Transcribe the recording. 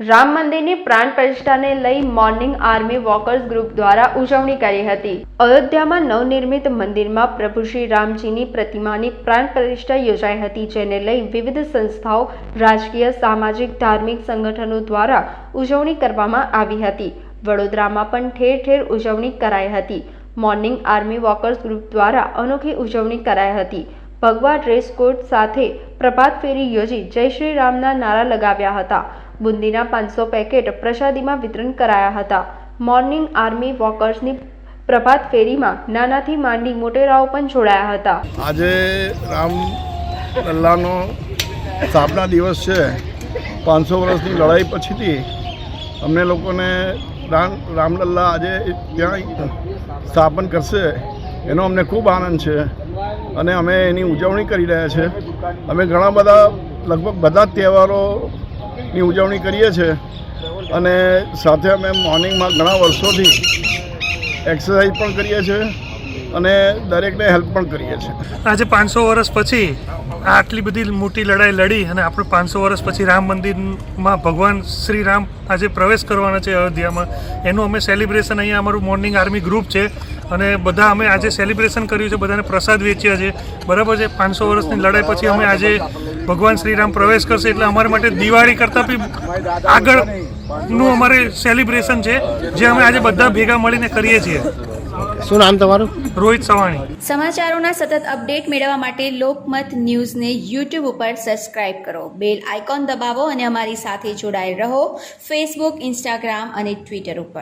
રામ મંદિરની પ્રાણ પ્રતિષ્ઠાને લઈ morning army walkers group દ્વારા ઉજવણી કરી હતી. અયોધ્યામાં નવનિર્મિત મંદિરમાં પ્રભુ શ્રી રામજીની પ્રતિમાની પ્રાણ પ્રતિષ્ઠા યોજાઈ હતી, જેને લઈ વિવિધ સંસ્થાઓ, રાજકીય, સામાજિક, ધાર્મિક સંગઠનો દ્વારા ઉજવણી કરવામાં આવી હતી. વડોદરામાં પણ ઠેર ઠેર ઉજવણી કરાઈ હતી. મોર્નિંગ આર્મી વોકર્સ ગ્રુપ દ્વારા અનોખી ઉજવણી કરાઈ હતી. ભગવા ડ્રેસ કોડ સાથે પ્રભાત ફેરી યોજી જય શ્રી રામના નારા લગાવ્યા હતા. બુંદીના પાંચસો પેકેટ પ્રસાદીમાં વિતરણ કરાયા હતા. મોર્નિંગ આર્મી વોકર્સની પ્રભાત ફેરીમાં નાનાથી માંડી મોટેરાઓ પણ જોડાયા હતા. આજે રામ લલ્લાનો સ્થાપના દિવસ છે. પાંચસો વર્ષની લડાઈ પછીથી અમને લોકોને રામ રામલલ્લા આજે ત્યાં સ્થાપન કરશે. એનો અમને ખૂબ આનંદ છે. અને અમે એની ઉજવણી કરી રહ્યા છે. અમે ઘણા બધા, લગભગ બધા જ તહેવારોની ઉજવણી કરીએ છીએ. અને સાથે અમે મોર્નિંગમાં ઘણા વર્ષોથી એક્સરસાઇઝ પણ કરીએ છીએ અને દરેકને હેલ્પ પણ કરીએ છીએ. આજે પાંચસો વર્ષ પછી આટલી બધી મોટી લડાઈ લડી અને આપણે પાંચસો વર્ષ પછી રામ મંદિરમાં ભગવાન શ્રી રામ આજે પ્રવેશ કરવાના છે અયોધ્યામાં. એનું અમે સેલિબ્રેશન અહીંયા અમારું મોર્નિંગ આર્મી ગ્રુપ છે. અને બધા અમે આજે સેલિબ્રેશન કર્યું છે બધાને પ્રસાદ વેચ્યા છે. બરાબર છે? પાંચસો વર્ષની લડાઈ પછી અમે આજે ભગવાન શ્રી રામ પ્રવેશ કરશે એટલે અમારા માટે દિવાળી કરતાં બી આગળનું અમારે સેલિબ્રેશન છે જે અમે આજે બધા ભેગા મળીને કરીએ છીએ. શું નામ તમારું? રોહિત સવાણી. સમાચારોના સતત અપડેટ મેળવવા માટે લોકમત ન્યૂઝને યુટ્યુબ ઉપર સબસ્ક્રાઇબ કરો. બેલ આઇકોન દબાવો અને અમારી સાથે જોડાયેલ રહો ફેસબુક ઇન્સ્ટાગ્રામ અને ટ્વિટર ઉપર.